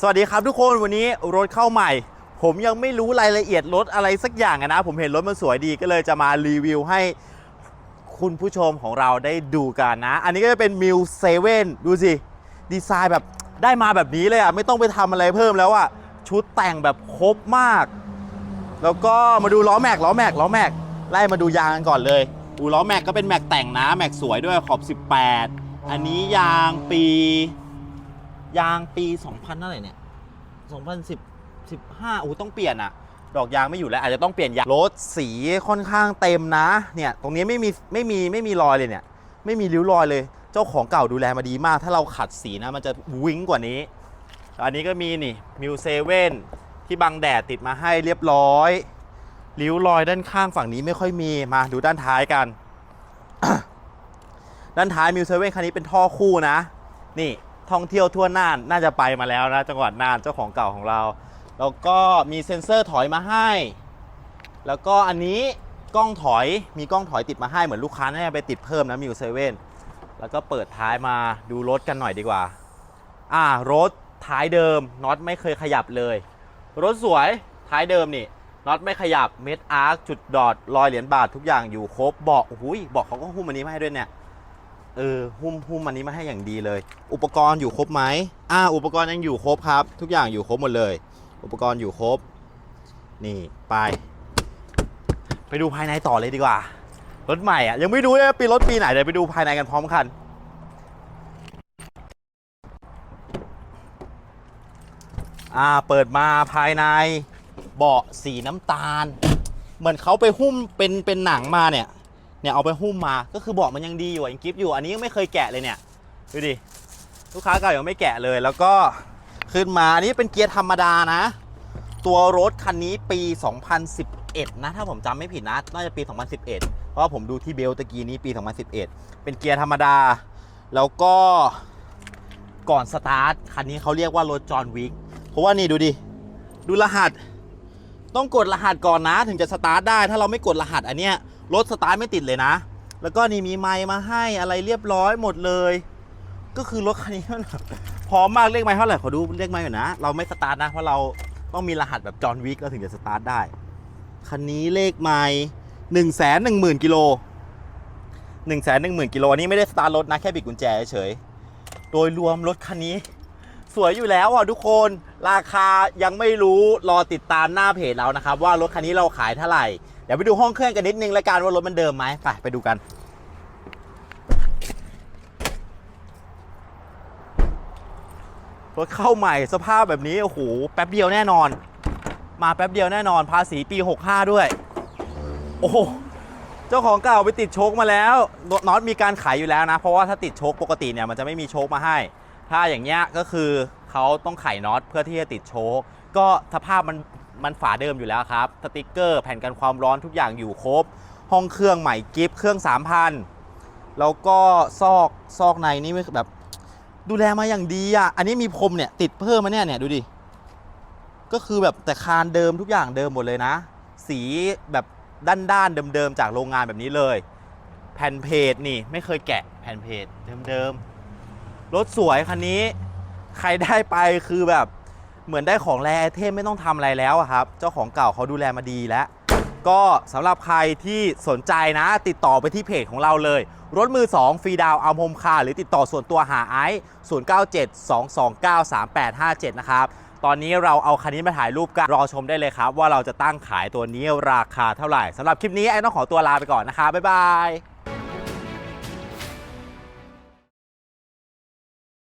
สวัสดีครับทุกคนวันนี้รถเข้าใหม่ ผมยังไม่รู้รายละเอียดรถอะไรสักอย่างนะ ผมเห็นรถมันสวยดีก็เลยจะมารีวิวให้คุณผู้ชมของเราได้ดูกันนะ อันนี้ก็จะเป็นมิวเซเว่นดูสิ ดีไซน์แบบได้มาแบบนี้เลยอะไม่ต้องไปทำอะไรเพิ่มแล้วอะ ชุดแต่งแบบครบมาก แล้วก็มาดูล้อแม็กล้อแม็กล้อแม็กไล่มาดูยางกันก่อนเลยอูล้อแม็กก็เป็นแม็กแต่งนะแม็กสวยด้วยขอบ 18 อันนี้ยางปี ยางปี2000เท่าไหร่เนี่ย2010 15โอ้ต้องเปลี่ยนอะดอกยางไม่อยู่แล้วอาจจะต้องเปลี่ยนยางรถสีค่อนข้างเต็มนะเนี่ยตรงนี้ไม่มีไม่มีไม่มีรอยเลยเนี่ยไม่มีริ้วรอยเลย เจ้าของเก่าดูแลมาดีมาก ถ้าเราขัดสีนะมันจะวิ้งกว่านี้ อันนี้ก็มีนี่มิวเซเว่นที่บังแดดติดมาให้เรียบร้อย ริ้วรอยด้านข้างฝั่งนี้ไม่ค่อยมีมาดูด้านท้ายกัน ด้านท้ายมิวเซเว่นคันนี้เป็นท่อคู่นะ นี่ ท่องเที่ยวทั่วน่านน่าจะไปมาแล้วนะจังหวัดน่านเจ้าของเก่าของเรา แล้วก็มีเซ็นเซอร์ถอยมาให้ แล้วก็อันนี้กล้องถอยมีกล้องถอยติดมาให้เหมือนลูกค้าน่าจะไปติดเพิ่มนะมิวเซเว่นแล้วก็เปิดท้ายมาดูรถกันหน่อยดีกว่า อ่ารถท้ายเดิมน็อตไม่เคยขยับเลย รถสวยท้ายเดิมนี่น็อตไม่ขยับเม็ดอาร์คจุดดอทรอยเหรียญบาททุกอย่างอยู่ครบเบาะโอ้โหเบาะเขาก็หุ้มอันนี้มาให้ด้วยเนี่ย เออหุ้มหุ้มอันนี้มาให้อย่างดีเลย อุปกรณ์อยู่ครบไหมอ่า อุปกรณ์ยังอยู่ครบครับ ทุกอย่างอยู่ครบหมดเลย อุปกรณ์อยู่ครบ นี่ไป ไปดูภายในต่อเลยดีกว่า รถใหม่อะยังไม่รู้เลยปีรถปีไหนเดี๋ยวไปดูภายในกันพร้อมกันอ่าเปิดมาภายในเบาะสีน้ำตาล เหมือนเขาไปหุ้มเป็นเป็นหนังมาเนี่ย เนี่ยเอาไปหุ้มมาก็คือเบาะมันยังดีอยู่ยังกิฟอยู่อันนี้ยังไม่เคยแกะเลยเนี่ยดูดิลูกค้าเก่ายังไม่แกะเลย แล้วก็ขึ้นมาอันนี้เป็นเกียร์ธรรมดานะ ตัวรถคันนี้ปี 2011 นะ ถ้าผมจำไม่ผิดนะน่าจะปี 2011 เพราะผมดูที่เบลตะกี้นี้ปี 2011 เป็นเกียร์ธรรมดา แล้วก็ก่อนสตาร์ทคันนี้เขาเรียกว่ารถจอห์นวิกเพราะว่านี่ดูดิ ดูรหัส ต้องกดรหัสก่อนนะถึงจะสตาร์ทได้ ถ้าเราไม่กดรหัสอันเนี้ย รถสตาร์ทไม่ติดเลยนะ แล้วก็นี่มีไมค์มาให้อะไรเรียบร้อยหมดเลย ก็คือรถคันนี้มันพร้อมมากเลขไมค์เท่าไหร่ขอดูเลขไมค์ก่อนนะ เราไม่สตาร์ทนะเพราะเราต้องมีรหัสแบบจอห์นวิกเราถึงจะสตาร์ทได้ คันนี้เลขไมค์หนึ่งแสนหนึ่งหมื่นกิโลหนึ่งแสนหนึ่งหมื่นกิโลนี้ไม่ได้สตาร์ทรถนะแค่บิดกุญแจเฉยโดยรวมรถคันนี้ สวยอยู่แล้วอะทุกคนราคายังไม่รู้รอติดตามหน้าเพจเรานะครับ ว่ารถคันนี้เราขายเท่าไหร่ เดี๋ยวไปดูห้องเครื่องกันนิดนึงแล้วกันว่ารถมันเดิมไหมไปไปดูกันรถเข้าใหม่สภาพแบบนี้โอ้โหแป๊บเดียวแน่นอน มาแป๊บเดียวแน่นอน ภาษีปี 65 ด้วย โอ้เจ้าของเก่าไปติดโชคมาแล้วน็อตมีการขายอยู่แล้วนะ เพราะว่าถ้าติดโชคปกติเนี่ยมันจะไม่มีโชคมาให้ ถ้าอย่างเงี้ยก็คือเขาต้องไขน็อตเพื่อที่จะติดโชคก็สภาพมัน มันฝาเดิมอยู่แล้วครับ สติกเกอร์แผ่นกันความร้อนทุกอย่างอยู่ครบ ห้องเครื่องใหม่กิฟต์เครื่อง 3,000 แล้วก็ซอกซอกในนี่แบบ ดูแลมาอย่างดีอะ อันนี้มีพรมเนี่ยติดเพิ่มมาเนี่ยเนี่ยดูดิ ก็คือแบบแต่คานเดิมทุกอย่างเดิมหมดเลยนะ สีแบบด้านๆเดิมๆจากโรงงานแบบนี้เลย แผ่นเพจนี่ไม่เคยแกะแผ่นเพจเดิมๆรถสวยคันนี้ ใครได้ไปคือแบบ เหมือนได้ของแรไอเทมไม่ต้องทำอะไรแล้วครับ เจ้าของเก่าเขาดูแลมาดีแล้ว ก็สำหรับใครที่สนใจนะ ติดต่อไปที่เพจของเราเลย รถมือ 2 ฟรีดาวเอาโฮมคาหรือติดต่อส่วนตัวหาไอซ์0972293857 นะครับ ตอนนี้เราเอาคันนี้มาถ่ายรูปกันรอชมได้เลยครับ ว่าเราจะตั้งขายตัวนี้ราคาเท่าไหร่สำหรับคลิปนี้ไอ้ต้องขอตัวลาไปก่อนนะครับบ๊ายบาย